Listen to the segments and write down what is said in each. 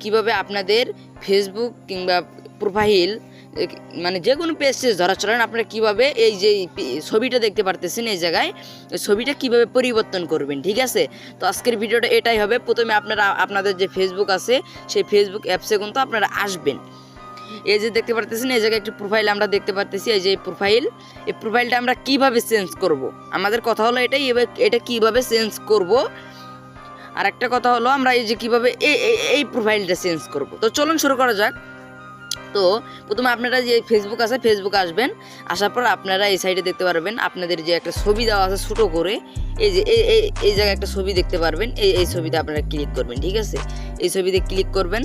কীভাবে আপনাদের ফেসবুক কিংবা প্রোফাইল মানে যে কোনো পেজ ধরা চলেন, আপনারা কীভাবে এই যে ছবিটা দেখতে পারতেছেন এই জায়গায় ছবিটা কীভাবে পরিবর্তন করবেন, ঠিক আছে? তো আজকের ভিডিওটা এটাই হবে। প্রথমে আপনারা, আপনাদের যে ফেসবুক আছে, সেই ফেসবুক অ্যাপসে কিন্তু আপনারা আসবেন। এই যে দেখতে পারতেছেন, এই জায়গায় একটি প্রোফাইল আমরা দেখতে পারতেছি। এই যে প্রোফাইল এই প্রোফাইলটা আমরা কীভাবে চেঞ্জ করব? আমাদের কথা হলো এটাই, এবার এটা কীভাবে চেঞ্জ করব? আর একটা কথা হলো আমরা এই যে কীভাবে এই এই- প্রোফাইলটা চেঞ্জ করব। তো চলুন শুরু করা যাক। তো প্রথমে আপনারা যে ফেসবুক আছে ফেসবুকে আসবেন। আসার পর আপনারা এই সাইডে দেখতে পারবেন আপনাদের যে একটা ছবি দেওয়া আছে ছোটো করে, এই যে, এই, এই- জায়গায় একটা ছবি দেখতে পারবেন। এই এই ছবিতে আপনারা ক্লিক করবেন, ঠিক আছে? এই ছবিতে ক্লিক করবেন।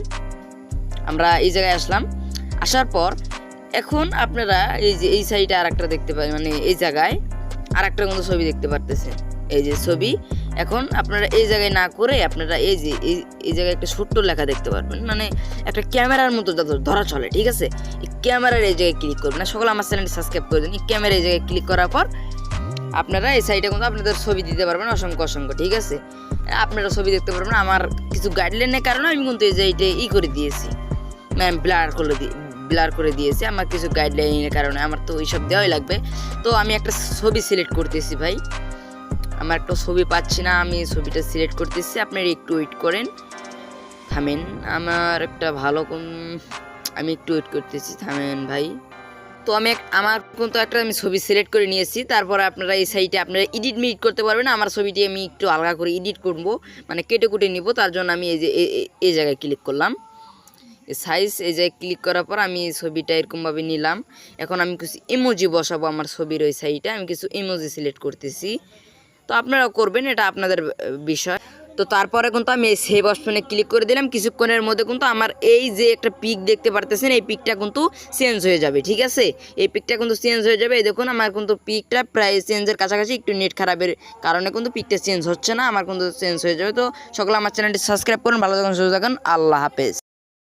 আমরা এই জায়গায় আসলাম। আসার পর এখন আপনারা এই যে, এই সাইডে আর একটা দেখতে পাই মানে এই জায়গায় আর একটা কোনো ছবি দেখতে পারতেছেন। এই যে ছবি এখন আপনারা এই জায়গায় না করে আপনারা এই যে, এই জায়গায় একটা ছোট্ট লেখা দেখতে পারবেন। মানে একটা ক্যামেরার মতো ধরা চলে, ঠিক আছে? এই ক্যামেরার এই জায়গায় ক্লিক করবেন। সকলে আমার চ্যানেলটি সাবস্ক্রাইব করে দিন। এই ক্যামেরা এই জায়গায় ক্লিক করার পর আপনারা এই সাইডে কিন্তু আপনাদের ছবি দিতে পারবেন, অসংখ্য অসংখ্য, ঠিক আছে? আপনারা ছবি দেখতে পারবেন। আমার কিছু গাইডলাইনের কারণে আমি কিন্তু এই যে ই করে দিয়েছি। ম্যাম ব্লার করে দিয়ে ব্লার করে দিয়েছে। আমার কিছু গাইডলাইনের কারণে আমার তো ওইসব দেওয়াই লাগবে। তো আমি একটা ছবি সিলেক্ট করতেছি ভাই। আমার একটা ছবি পাচ্ছি না, আমি ছবিটা সিলেক্ট করতেছি, আপনারা একটু ওয়েট করেন। থামেন, আমার একটা ভালো কোন আমি একটু ওয়েট করতেছি, থামেন ভাই। তো আমি আমার কিন্তু একটা আমি ছবি সিলেক্ট করে নিয়েছি, তারপরে আপনারা এই সাইটে আপনারা এডিট মিট করতে পারবেন, আমার ছবিটি আমি একটু আলগা করে এডিট করব মানে কেটে কুটে নিব, তার জন্য আমি এই যে এই জায়গায় ক্লিক করলাম। সাইজ এই জায়গায় ক্লিক করার পর আমি ছবিটা এরকমভাবে নিলাম। এখন আমি কিছু ইমোজি বসাবো আমার ছবির ওই সাইডে আমি কিছু ইমোজি সিলেক্ট করতেছি। তো আপনারাও করবেন, এটা আপনাদের বিষয়। তো তারপরে কিন্তু আমি এই সেভ অপশনে ক্লিক করে দিলাম, কিছুক্ষণের মধ্যে কিন্তু আমার এই যে একটা পিক দেখতে পারতেছেন, এই পিকটা কিন্তু চেঞ্জ হয়ে যাবে, ঠিক আছে? এই পিকটা কিন্তু চেঞ্জ হয়ে যাবে, এই দেখুন আমার কিন্তু পিকটা প্রায় চেঞ্জের কাছাকাছি, একটু নেট খারাপের কারণে কিন্তু পিকটা চেঞ্জ হচ্ছে না, আমার কিন্তু চেঞ্জ হয়ে যাবে। তো সকলে আমার চ্যানেলটি সাবস্ক্রাইব করুন, ভালো থাকুন, সুস্থ থাকুন, আল্লাহ হাফেজ।